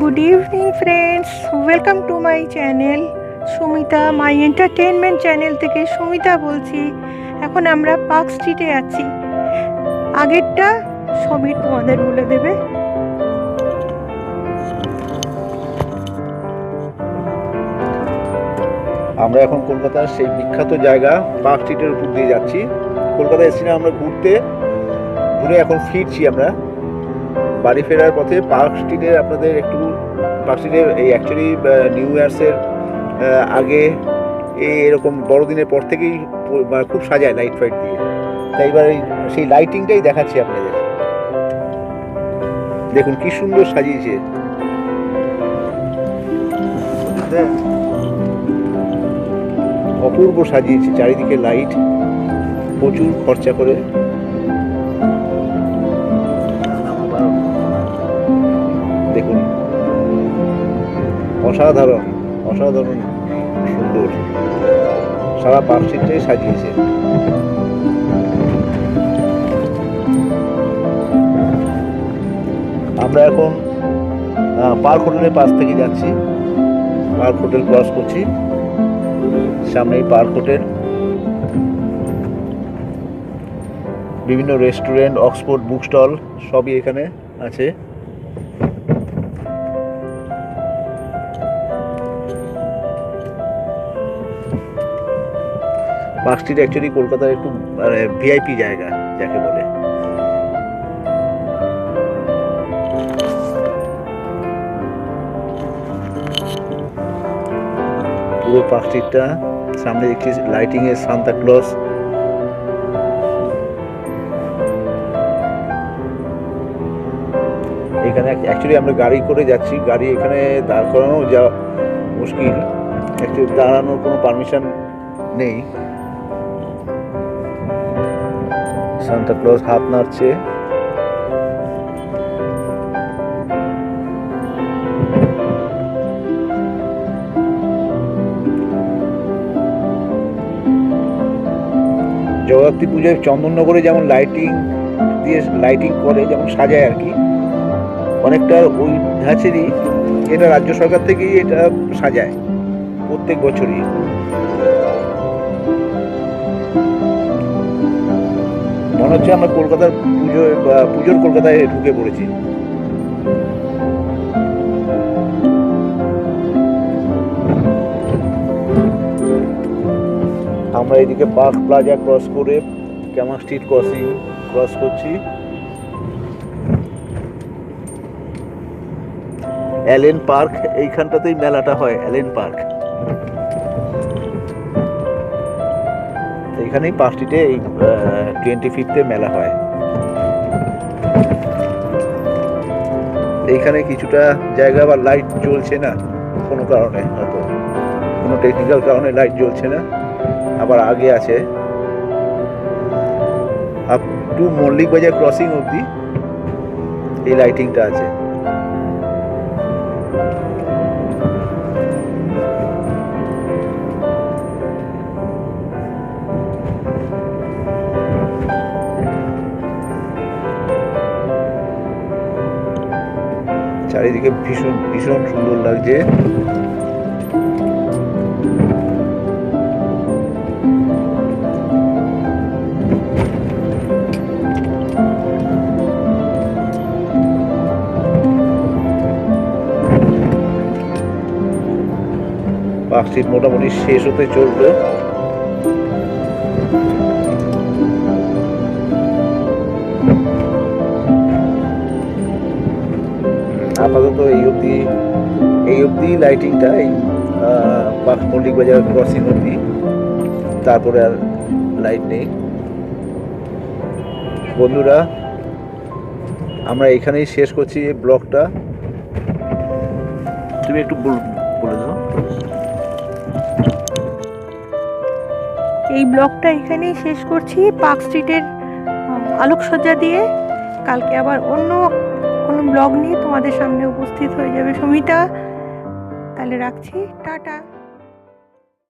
Good evening friends welcome to my channel Sumita my entertainment channel থেকে সুমিতা বলছি। এখন আমরা পার্ক স্ট্রিটে আছি। আগেরটা সমীর তোমাদের বলে দেবে। আমরা এখন কলকাতার সেই বিখ্যাত জায়গা পার্ক স্ট্রিটের উপর দিয়ে যাচ্ছি। কলকাতায় এসেছিলাম আমরা ঘুরতে, ঘুরে এখন ফিরছি আমরা। বাড়ি ফেরার পথে পার্ক স্ট্রিটে আপনাদের একটু, পার্ক স্ট্রিটে এই অ্যাকচুয়ালি নিউ ইয়ার্সের আগে এই এরকম বড়দিনের পর থেকেই খুব সাজায় লাইট ফাইট দিয়ে। তাই এবার এই- সেই লাইটিংটাই দেখাচ্ছি আপনাদের। দেখুন কি সুন্দর সাজিয়েছে। অপূর্ব সাজিয়েছে চারিদিকে লাইট প্রচুর খরচা করে। অসাধারণ অসাধারণ সুন্দর। সারা স্ট্রিটটাই সাজিয়েছে। আমরা এখন পার্ক হোটেলের পাশ থেকে যাচ্ছি। পার্ক হোটেল ক্রস করছি। সামনেই পার্ক হোটেল বিভিন্ন রেস্টুরেন্ট অক্সফোর্ড বুক স্টল সবই এখানে আছে। পার্ক স্ট্রিট অ্যাকচুয়ালি কলকাতার একটু মানে ভিআইপি জায়গা, যাকে বলে। পুরো পার্ক স্ট্রিটটা সামনে দেখছি লাইটিং এর ক্লজ এখানে অ্যাকচুয়ালি আমরা গাড়ি করে যাচ্ছি, গাড়ি এখানে দাঁড় করানো যা মুশকিল। অ্যাকচুয়ালি দাঁড়ানোর কোনো পারমিশন নেই। সান্তা ক্লজ হাত নাড়ছে। জগদ্ধাত্রী পুজোয় চন্দননগরে যেমন লাইটিং দিয়ে লাইটিং করে, যেমন সাজায় আর কি, অনেকটা ওই ধাঁচেরই এটা রাজ্য সরকার থেকেই এটা সাজায় প্রত্যেক বছরই। মনে হচ্ছে আমরা কলকাতার পুজো পুজোর কলকাতায় ঢুকে পড়েছি। আমরা এদিকে পার্ক প্লাজা ক্রস করে ক্যামা স্ট্রিট ক্রসিং ক্রস করছি। অ্যালেন পার্ক এইখানটাতেই মেলাটা হয় অ্যালেন পার্ক এইখানেই পার্ক স্ট্রিটে এই টোয়েন্টি ফিফথে মেলা হয়। এইখানে কিছুটা জায়গা আবার লাইট জ্বলছে না, কোনো কারণে হয়তো। কোনো টেকনিক্যাল কারণে লাইট জ্বলছে না, আবার আগে আছে। আপ, টু মল্লিক বাজার ক্রসিং অবধি এই লাইটিংটা আছে। চারিদিকে ভীষণ ভীষণ সুন্দর লাগছে। স্ট্রিট মোটামুটি শেষ হতে চলবে। আপাতত এই অবধি এই অবধি লাইটিংটা এই মল্লিক বাজার ক্রসিং অবধি। তারপরে আর লাইট নেই। বন্ধুরা, আমরা এখানেই শেষ করছি এই ব্লগটা। তুমি একটু বল- বলে দাও। এই ব্লগটা এখানেই শেষ করছি। পার্ক স্ট্রিটের আলোকসজ্জা দিয়ে। কালকে আবার অন্য কোনো ব্লগ নিয়ে তোমাদের সামনে উপস্থিত হয়ে যাবে। সুমিতা তাহলে রাখছি। টাটা।